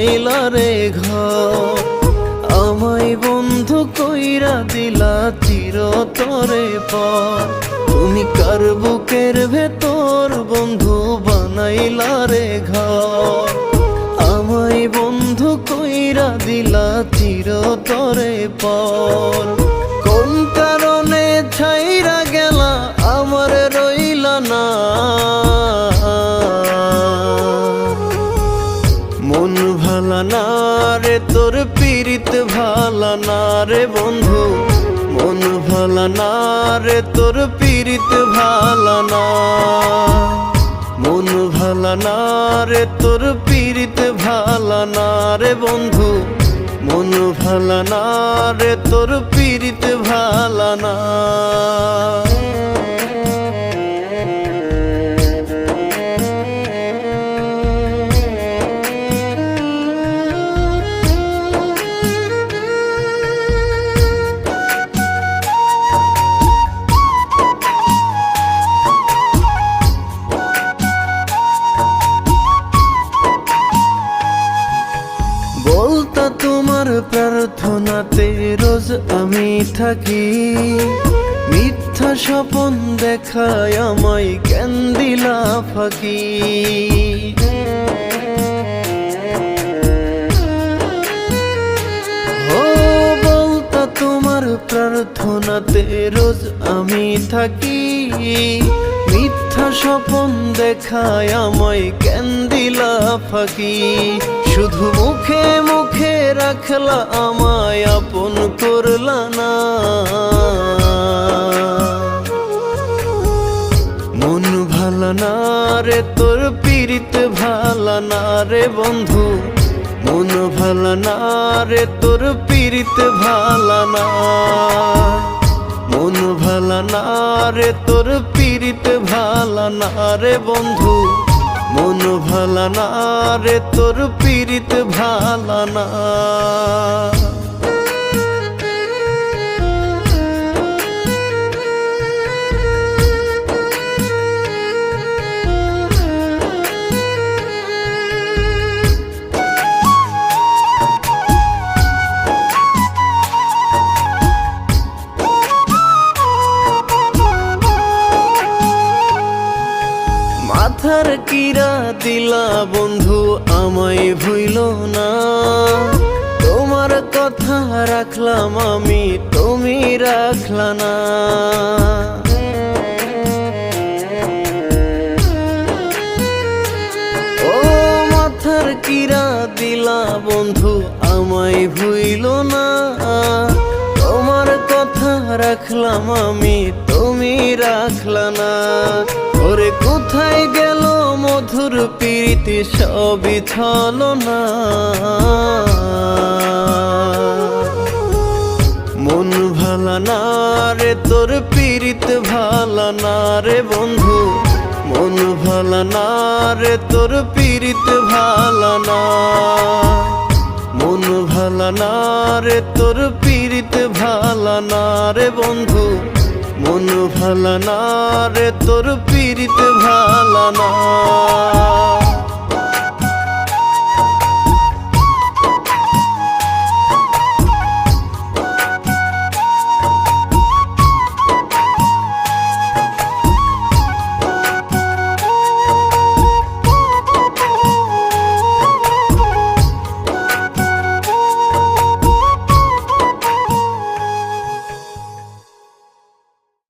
Pile রে ঘর। আমায় বন্ধু কইরা দিলা চিরতরে পর। তুমি কার বুকের ভেতর বন্ধু বানাইলা রে ঘর। আমায় বন্ধু কইরা দিলা চিরতরে পর। রে, তোর পীড়িত ভালা না রে বন্ধু, মন ভালা না রে, তোর পীড়িত ভালা না। মন ভালা না রে, তোর পীড়িত ভালা না রে বন্ধু, মন ভালা না রে, তোর পীড়িত ভালা না। প্রার্থনাতে রোজ আমি থাকি। মিথ্যা স্বপন দেখায় আমায় কেন দিলা ফাঁকি। প্রার্থনাতে রোজ আমি থাকি। মিথ্যা স্বপন দেখায় আমায় কেন দিলা ফাঁকি। শুধু মুখে মুখে রাখলা আমায়, আপন করলা না। মন ভালা না রে, তোর পীড়িত ভালা না রে বন্ধু। মন ভালা না রে, তোর পীড়িত ভালা না। মন ভালা না রে, তোর পীড়িত ভালা না রে বন্ধু। মন ভালানা রে তোর পীড়িত ভালা না মাথার কিরা দিলা বন্ধু, আমায় ভুইল না। তোমার কথা রাখলাম আমি, তুমি রাখলা না। ও মাথার কিরা দিলা বন্ধু, আমায় ভুইল না। তোমার কথা রাখলাম আমি তুমি রাখলা না। ওরে কোথায় গেল মধুর প্রীতি, সবই ছল না মন ভালা না রে, তোর পীড়িত ভালা না রে বন্ধু। মন ভালা না রে, তোর পীড়িত ভালা না। মন ভালা না রে, তোর পীড়িত ভালা না রে বন্ধু। মন ভালো না রে তোর ভালা না